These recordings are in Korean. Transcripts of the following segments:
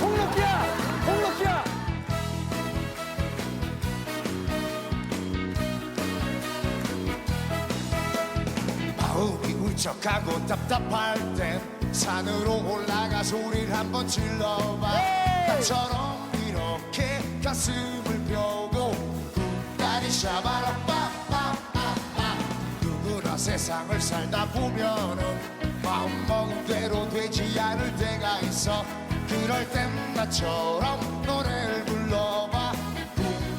홍록기야! 홍록기야! 마음이 울적하고 답답할 땐 산으로 올라가 소리를 한번 질러봐 나처럼 이렇게 가슴을 펴고 다리 샤바라 빠빠빠빠 누구나 세상을 살다 보면은 마음먹은 대로 되지 않을 때가 있어. 그럴 땐 나처럼 노래를 불러봐.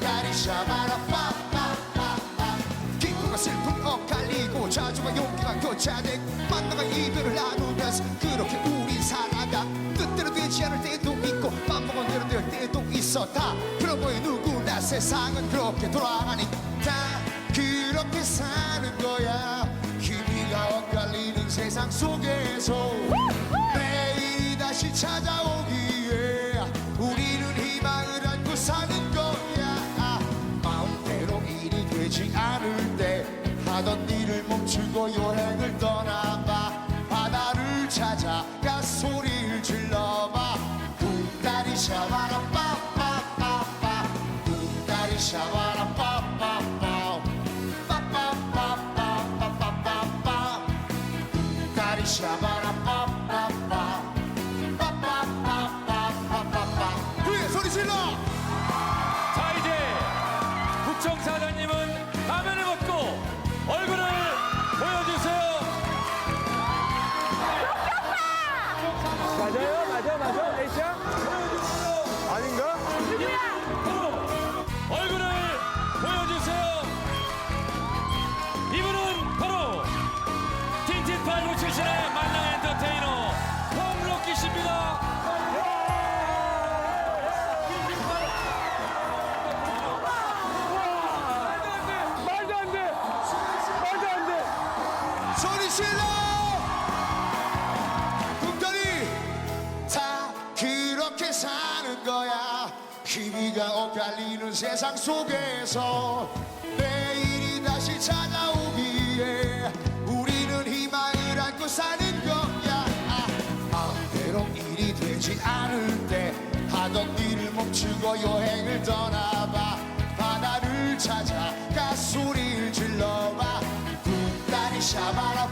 다리 샤바라 빠빠빠빠. 기쁨과 슬픔 엇갈리고 자주와 용기가 교차되고 만나가 이별을 나누면서 그렇게 우리 살아가 뜻대로 되지 않을 때도 있고 맘먹은 대로 될 때도 있어 다. 그런 거에 누구나 세상은 그렇게 돌아가니까 그렇게 사는 거야 속에서 내일이 다시 찾아오기에 우리는 희망을 안고 사는 거야. 마음대로 일이 되지 않을 때 하던 일을 멈추고 여행을 떠나봐. 바다를 찾아가 소리를 질러봐. 쿵다리 샤바 박정상 세상 속에서 내일이 다시 찾아오기에 우리는 희망을 안고 사는 거야. 마음대로 일이 되지 않을 때 하던 일을 멈추고 여행을 떠나봐. 바다를 찾아 가 소리를 질러봐. 쿵다리 샤바라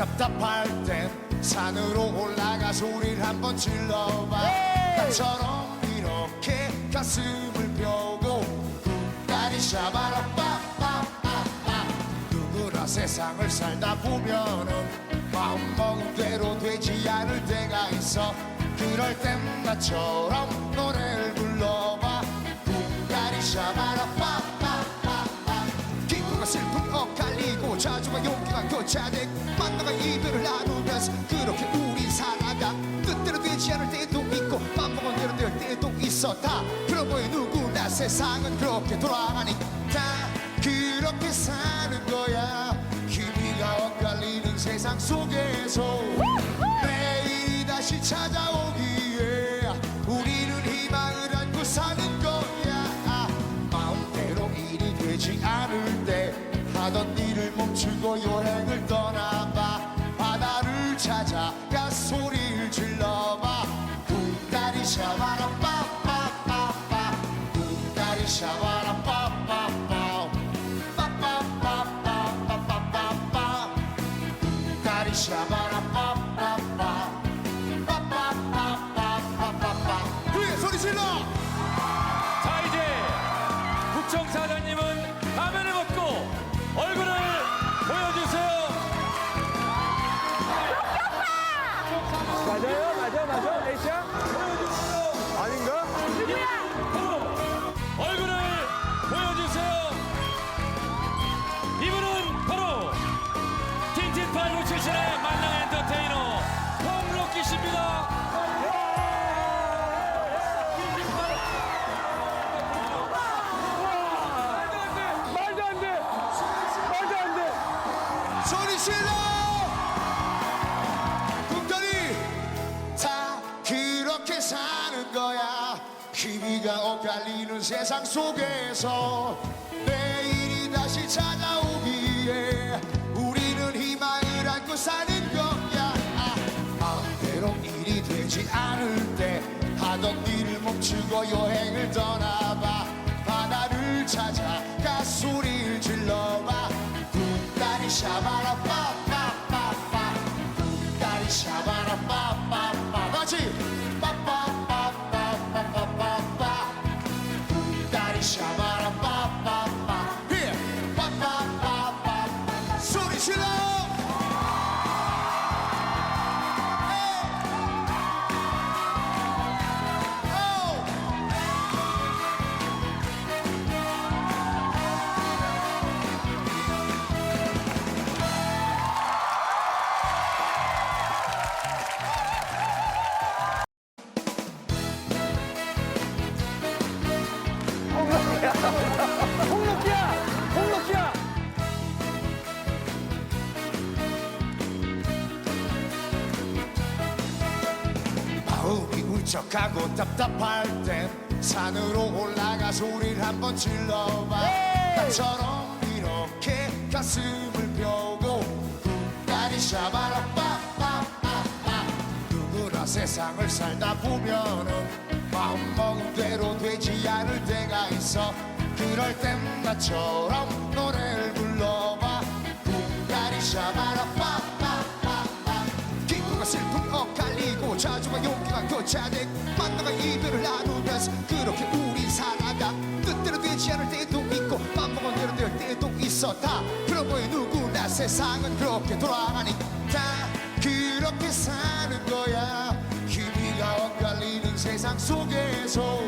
답답할 땐 산으로 올라가 소리를 한번 질러봐. 나처럼 이렇게 가슴을 펴고 다리 샤바라 빠빠빠빠 누구나 세상을 살다 보면은 마음 먹은 대로 되지 않을 때가 있어. 그럴 땐 나처럼 노래를 불러봐. 다리 샤바라 자주와 용기가 교차되고 만나가 이별을 나누면서 그렇게 우리 살아가. 뜻대로 되지 않을 때도 있고 맘먹은 대로 될 때도 있어 다. 그런 거에 누구나 세상은 그렇게 돌아가니까 그렇게 사는 거야. 희비가 엇갈리는 세상 속에서 내일이 다시 찾아오기 멈추고 여행을 떠나 엇갈리는 세상 속에서 내일이 다시 찾아오기에 우리는 희망을 안고 사는 거야. 아, 마음대로 일이 되지 않을 때 하던 일을 멈추고 여행을 떠나봐. 바다를 찾아 가소리를 질러봐. 구다리 샤바라 빠 홍록기야! 홍록기야! 마음이 울적하고 답답할 땐 산으로 올라가서 우릴 한번 질러봐 나처럼 이렇게 가슴을 펴고 구다리 샤바라 빠빠빠빠 누구나 세상을 살다 보면은 마음 먹은 대로 되지 않을 때가 있어. 그럴 땐 나처럼 노래를 불러봐. 구다리 샤바라 빠빠빠빠. 기쁨과 슬픔 엇갈리고 자주와 용기가 교차되고 만나가 이별을 나누면서 그렇게 우리 살아가. 뜻대로 되지 않을 때도 있고 맘 먹은 대로 될 때도 있어. 다 그런 거에 누구나 세상은 그렇게 돌아가니 세상 속에서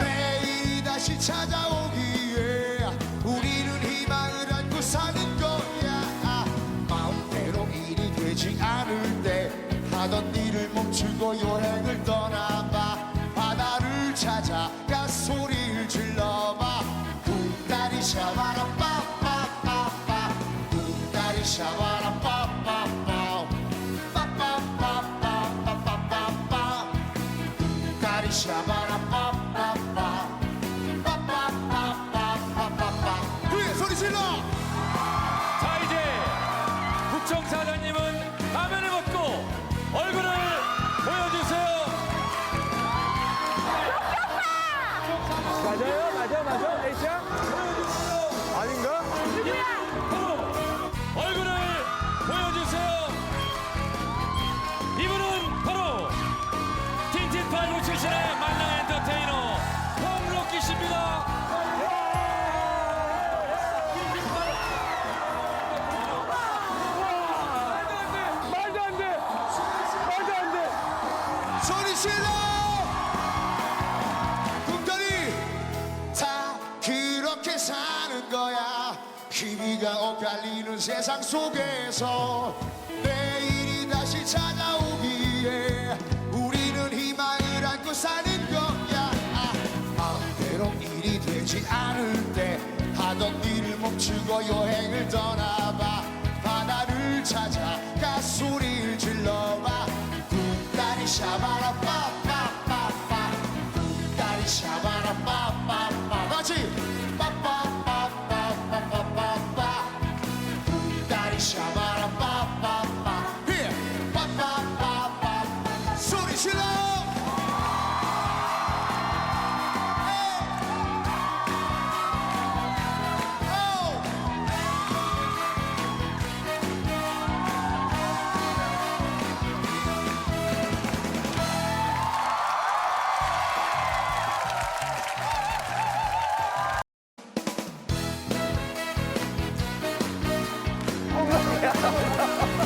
내일이 다시 찾아오기에 우리는 희망을 안고 사는 거야. 마음대로 일이 되지 않을 때 하던 일을 멈추고 여행을 떠나봐. 바다를 찾아 가 소리를 질러봐. 구다리 샤바라 빠빠빠빠. 구다리 샤바 샤바라 빠빠빠 빠빠빠빠빠빠빠 그래 소리 질러 자 이제 국정사장님은 가면을 벗고 얼굴을 보여주세요. 맞아요, 맞아, 맞아, 에이샤. 세상 속에서 내일이 다시 찾아오기에 우리는 희망을 안고 사는 거야. 아, 마음대로 일이 되지 않을 때 하던 일을 멈추고 여행을 떠나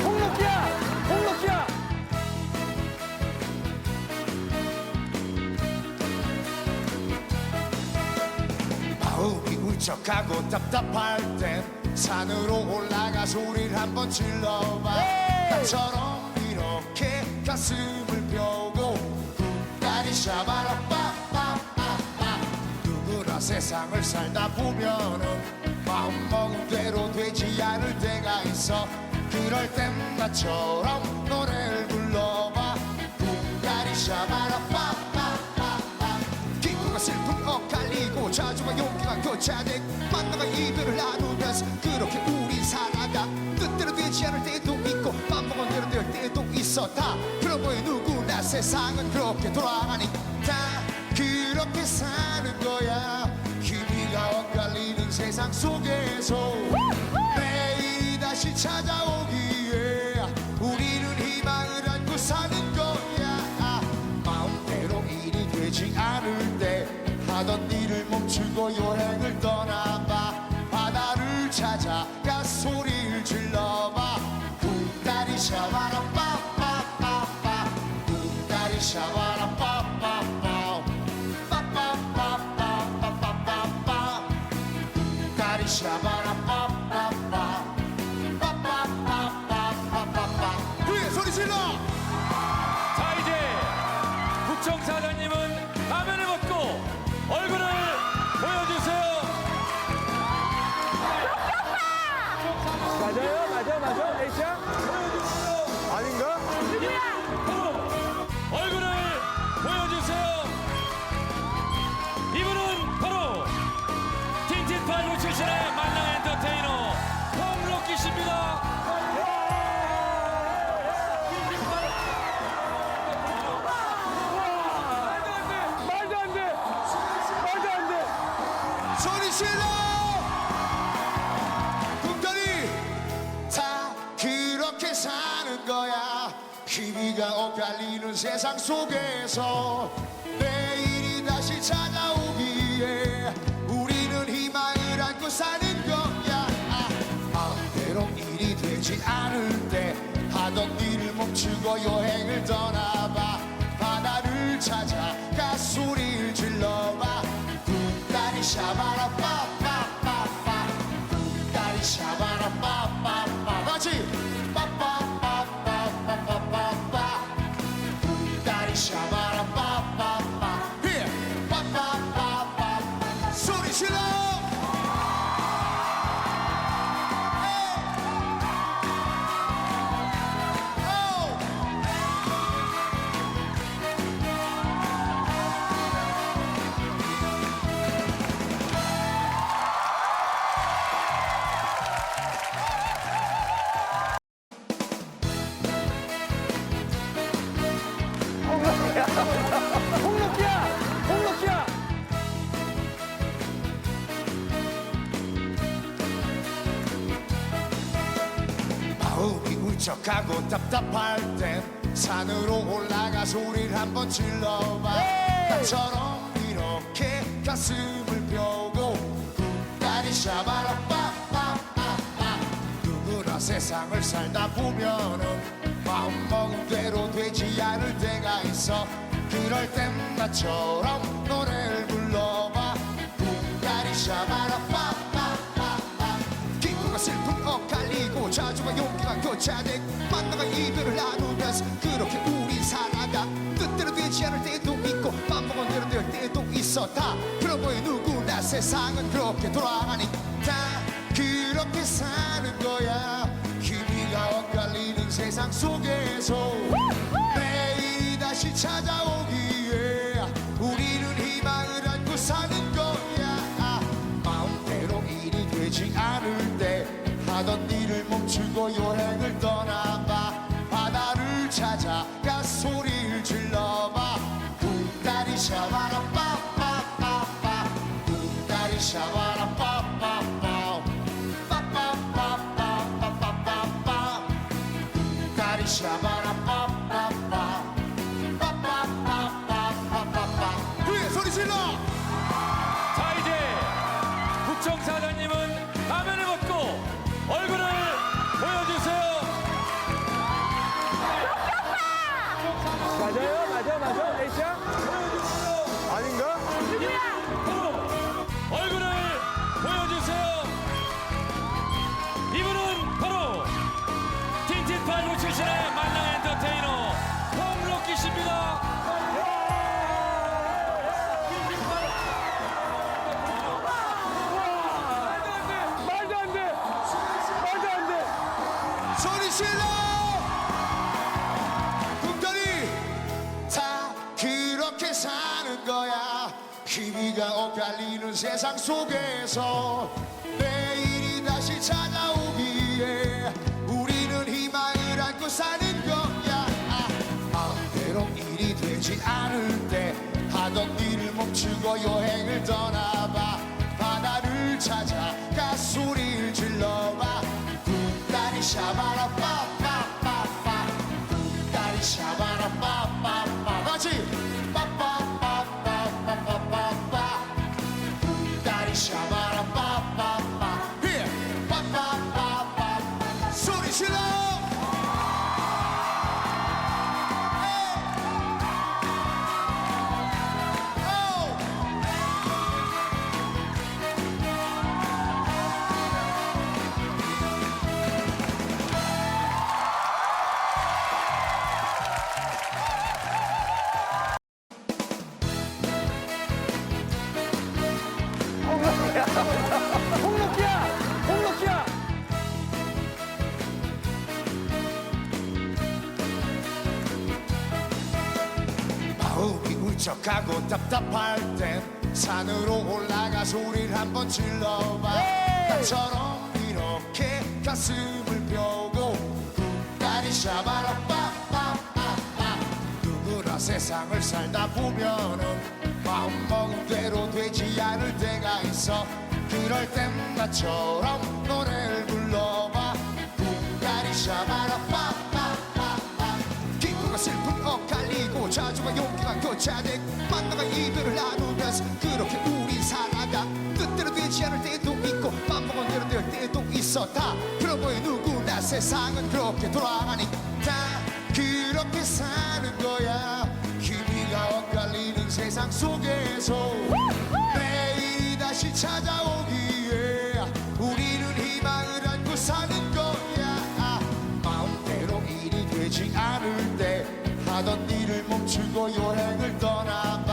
홍록기야! 홍록기야! 마음이 울적하고 답답할 땐 산으로 올라가서 우릴 한번 질러봐 나처럼 이렇게 가슴을 펴고 구다리 샤바라 빠빠빠빠 누구나 세상을 살다 보면은 마음먹은 대로 되지 않을 때가 있어. 그럴 땐 나처럼 노래를 불러봐. 쿵가리 샤바라 빠빠빠빠. 기쁨과 슬픔 엇갈리고 자주와 용기가 교차돼. 만나가 이별을 나누면서 그렇게 우리 살아가 뜻대로 되지 않을 때도 있고 맘먹은 대로 될 때도 있어 다. 그런 거에 누구나 세상은 그렇게 돌아가니까 그렇게 사는 거야 세상 속에서 내일이 다시 찾아오기에 우리는 희망을 안고 사는 거야. 마음대로 일이 되지 않을 때 하던 일을 멈추고 여행을 떠나봐. 바다를 찾아 가 소리를 질러봐. 쿵다리 샤바라 빠빠빠빠. 쿵다리 샤바 세상 속에서 내일이 다시 찾아오기에 우리는 희망을 안고 사는 거야. 마음대로 일이 되지 않을 때 하던 일을 멈추고 여행을 떠나봐. 바다를 찾아 가 소리를 질러봐. 쿵다리 샤바라 빠빠빠빠. 쿵다리 샤바라 빠빠빠 홍록기야! 홍록기야! 마음이 울적하고 답답할 땐 산으로 올라가 소리를 한번 질러봐 나처럼 이렇게 가슴을 펴고 쿵다리 샤바라 빠빠빠빠 누구나 세상을 살다 보면은 마음 먹은 대로 되지 않을 때가 있어. 그럴 땐 나처럼 노래를 불러봐. 쿵다리 샤바라 빠빠빠빠. 기쁨과 슬픔 엇갈리고 자주와 용기가 교차돼. 만나가 이별을 나누면서 그렇게 우리 살아가 뜻대로 되지 않을 때도 있고 맘먹은 대로 될 때도 있어 다. 그런 거에 누구나 세상은 그렇게 돌아가니까 그렇게 사는 거야 세상 속에서 내일이 다시 찾아오기에 우리는 희망을 안고 사는 거야. 마음대로 일이 되지 않을 때 하던 일을 멈추고 여행을 떠나봐. 바다를 찾아가 소리를 질러봐. 쿵다리 샤바 세상 속에서 내일이 다시 찾아오기에 우리는 희망을 안고 사는 거야. 아, 마음대로 일이 되지 않을 때 하던 일을 멈추고 여행을 떠나봐. 바다를 찾아 가소리를 질러봐. 구다리 샤바라 울적하고 답답할 땐 산으로 올라가 소리를 한번 질러봐. 나처럼 이렇게 가슴을 펴고 구다리 샤바라 빠빠빠빠 누구나 세상을 살다 보면은 마음 먹은 대로 되지 않을 때가 있어. 그럴 땐 나처럼 노래를 불러봐. 구다리 샤바라 빠빠빠빠 자주와 용기가 교차되고 만나가 이별을 나누면서 그렇게 우리 살아가. 뜻대로 되지 않을 때도 있고 맘먹은 대로 될 때도 있어 다. 그런 거에 누구나 세상은 그렇게 돌아가니 다 그렇게 사는 거야. 희비가 엇갈리는 세상 속에서 내일이 다시 찾아오기 멈추고 여행을 떠나봐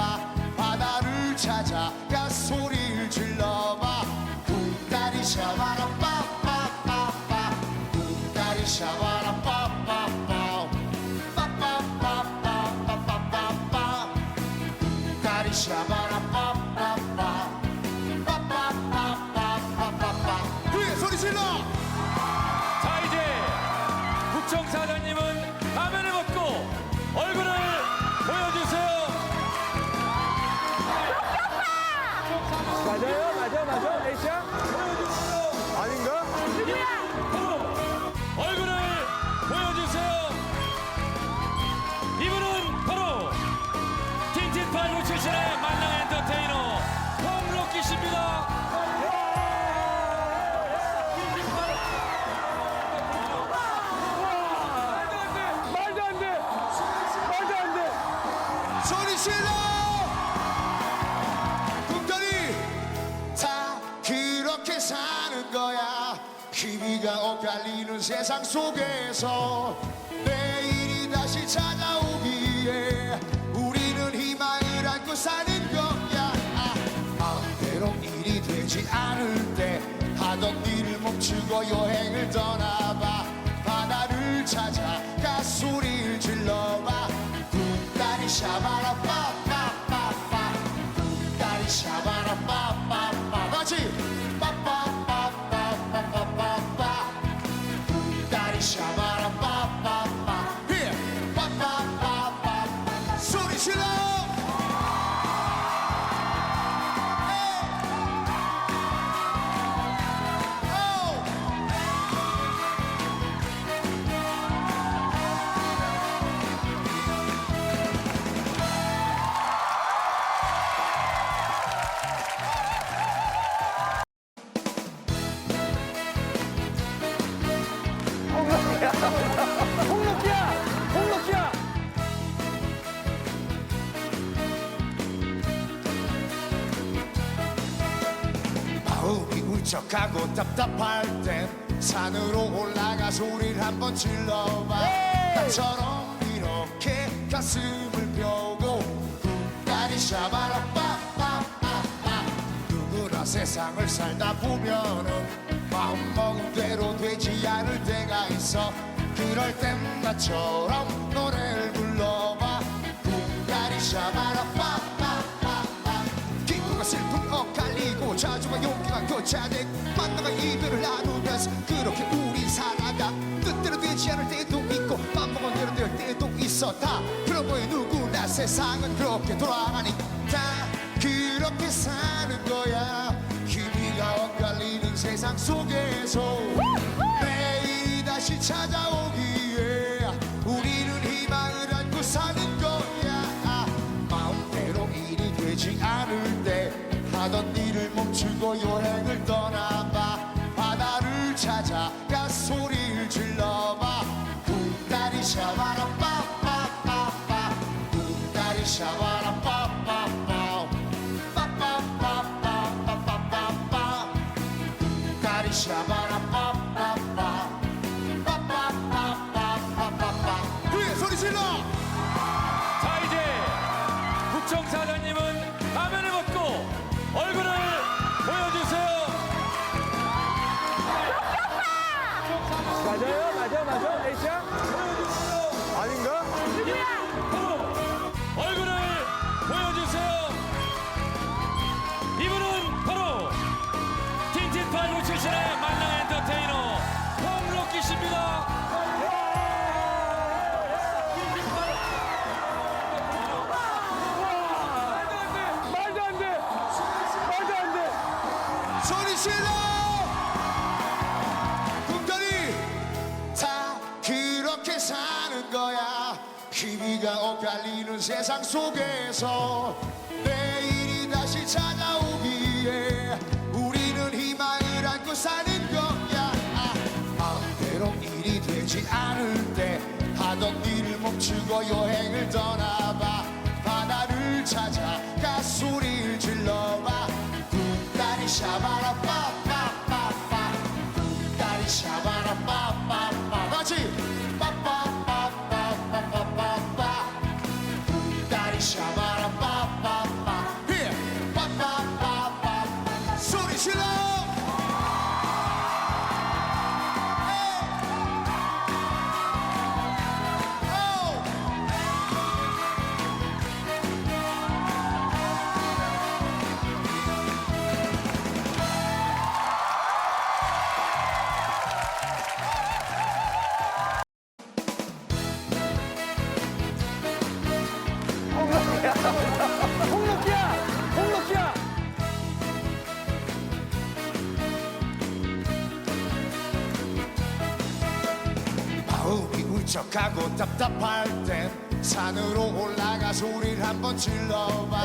속에서 내일이 다시 찾아오기에 우리는 희망을 안고 사는 거야. 아, 마음대로 일이 되지 않을 때 하던 일을 멈추고 여행을 떠나봐. 바다를 찾아 가소리를 질러봐. 구다리 샤바라 홍록기야! 홍록기야! 마음이 울적하고 답답할 땐 산으로 올라가 소리를 한번 질러봐 나처럼 이렇게 가슴을 펴고 구다리 샤바라 빠빠빠빠 누구나 세상을 살다 보면은 마음 먹은 대로 되지 않을 때가 있어. 그럴 땐 나처럼 노래를 불러봐. 꿈다리 샤바라 빠빠빠빠. 기쁨과 슬픔 엇갈리고 자주와 용기가 교차돼. 만나가 이별을 나누면서 그렇게 우리 살아가. 뜻대로 되지 않을 때도 있고 맘 먹은 대로 될 때도 있어 다. 그런 거에 누구나 세상은 그렇게 돌아가니 다 그렇게 사는 세상 속에서 내일이 다시 찾아오기에 우리는 희망을 안고 사는 거야. 마음대로 일이 되지 않을 때 하던 일을 멈추고 여행을 떠나봐. 바다를 찾아가 소리를 질러봐. 꿈다리 샤바라 빠빠빠빠. 꿈다리 샤바 샤바라 빠빠빠 빠빠빠빠빠빠빠 그래 소리 질러 자 이제 국정사장님은 화면을 벗고 얼굴을 보여주세요. 맞아요, 맞아, 맞아, 에이샤. 세상 속에서 내일이 다시 찾아오기에 우리는 희망을 안고 사는 거야. 마음대로 일이 되지 않을 때 하던 일을 멈추고 여행을 떠나봐. 바다를 찾아 홍록기야! 홍록기야! 마음이 울적하고 답답할 땐 산으로 올라가 소리를 한번 질러봐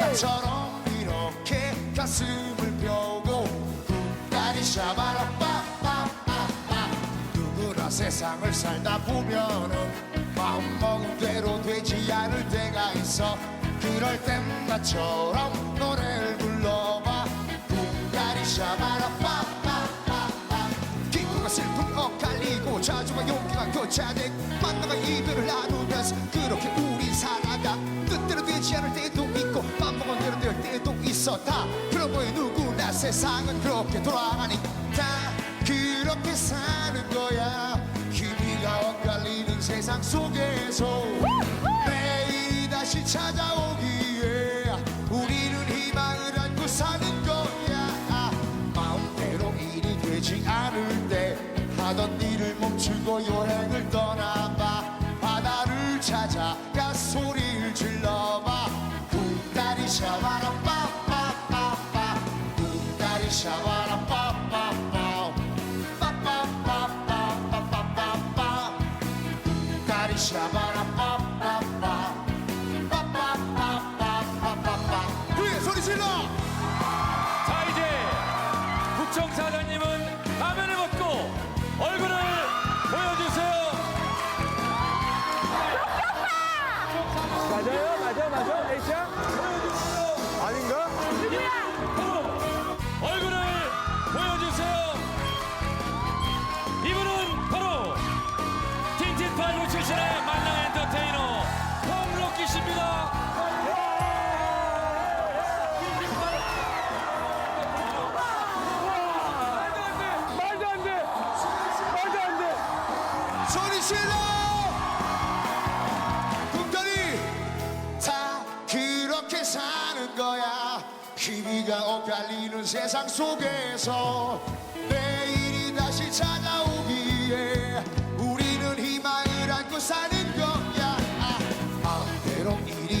나처럼 이렇게 가슴을 펴고 꿈다리 샤바라 빠빠빠빠 누구나 세상을 살다 보면은 마음먹은 대로 되지 않을 때가 있어. 그럴 땐 나처럼 노래를 불러봐. 꿈다리 샤바라 빠빠빠빠. 기쁨과 슬픔 엇갈리고 자주와 용기가 교차돼. 만나가 이별을 나누면서 그렇게 우리 살아가 뜻대로 되지 않을 때도 있고 맘먹은 대로 될 때도 있어 다. 그런 거에 누구나 세상은 그렇게 돌아가니 다 그렇게 사는 거야 세상 속에서 내일이 다시 찾아오기에 우리는 희망을 안고 사는 거야. 마음대로 일이 되지 않을 때 하던 일을 멈추고 여행을 떠나봐. 바다를 찾아 가 소리를 질러봐. 꿈다리 샤바라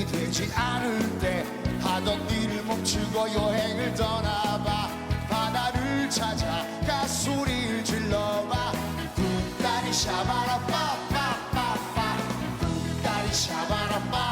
되지 않을 때 하던 일을 멈추고 여행을 떠나봐. 바다를 찾아 가소리를 질러봐. 굿다리 샤바라 빠빠빠빠 굿다리 샤바라 빠